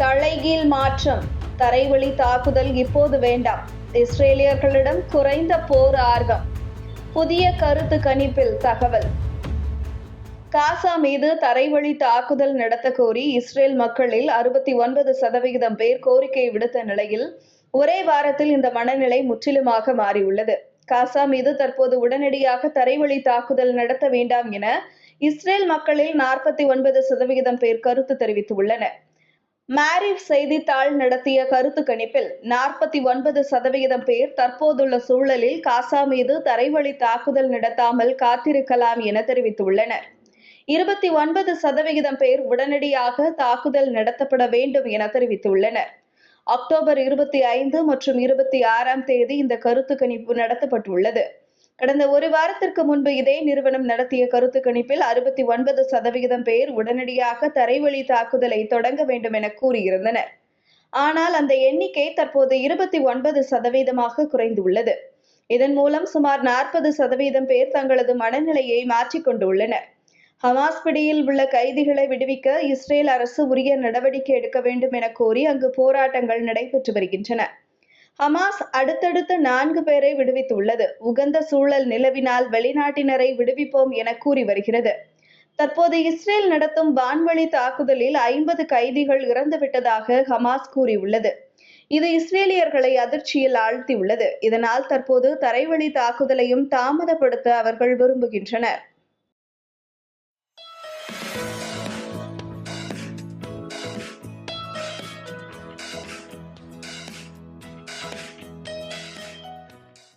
தலைகீழ் மாற்றம் தரைவழி தாக்குதல் இப்போது வேண்டாம். இஸ்ரேலியர்களிடம் குறைந்த போர் ஆர்வம். புதிய கருத்து கணிப்பில் தகவல். காசா மீது தரைவழி தாக்குதல் நடத்த கோரி இஸ்ரேல் மக்களில் அறுபத்தி ஒன்பது சதவிகிதம் பேர் கோரிக்கை விடுத்த நிலையில் ஒரே வாரத்தில் இந்த மனநிலை முற்றிலுமாக மாறியுள்ளது. காசா மீது தற்போது உடனடியாக தரைவழி தாக்குதல் நடத்த வேண்டாம் என இஸ்ரேல் மக்களில் நாற்பத்தி ஒன்பது சதவிகிதம் பேர் கருத்து தெரிவித்துள்ளனர். மாரிஃப் செய்தித்தாள் நடத்திய கருத்து கணிப்பில் நாற்பத்தி ஒன்பது சதவிகிதம் பேர் தற்போதுள்ள சூழலில் காசா மீது தரைவழி தாக்குதல் நடத்தாமல் காத்திருக்கலாம் என தெரிவித்துள்ளனர். இருபத்தி ஒன்பது சதவிகிதம் பேர் உடனடியாக தாக்குதல் நடத்தப்பட வேண்டும் என தெரிவித்துள்ளனர். அக்டோபர் இருபத்தி ஐந்து மற்றும் இருபத்தி ஆறாம் தேதி இந்த கருத்து கணிப்பு நடத்தப்பட்டுள்ளது. கடந்த ஒரு வாரத்திற்கு முன்பு இதே நிறுவனம் நடத்திய கருத்து கணிப்பில் அறுபத்தி ஒன்பது சதவிகிதம் பேர் உடனடியாக தரைவழி தாக்குதலை தொடங்க வேண்டும் என கூறியிருந்தனர். ஆனால் அந்த எண்ணிக்கை தற்போது இருபத்தி ஒன்பது சதவீதமாக குறைந்துள்ளது. இதன் மூலம் சுமார் நாற்பது சதவீதம் பேர் தங்களது மனநிலையை மாற்றிக்கொண்டுள்ளனர் ஹமாஸ் பிடியில் உள்ள கைதிகளை விடுவிக்க இஸ்ரேல் அரசு உரிய நடவடிக்கை எடுக்க வேண்டும் என கோரி அங்கு போராட்டங்கள் நடைபெற்று வருகின்றன. ஹமாஸ் அடுத்தடுத்து நான்கு பேரை விடுவித்துள்ளது. உகந்த சூழல் நிலவினால் வெளிநாட்டினரை விடுவிப்போம் என கூறி வருகிறது. தற்போது இஸ்ரேல் நடத்தும் வான்வழி தாக்குதலில் ஐம்பது கைதிகள் இறந்துவிட்டதாக ஹமாஸ் கூறியுள்ளது. இது இஸ்ரேலியர்களை அதிர்ச்சியில் ஆழ்த்தியுள்ளது. இதனால் தற்போது தரைவழி தாக்குதலையும் தாமதப்படுத்த அவர்கள் விரும்புகின்றனர்.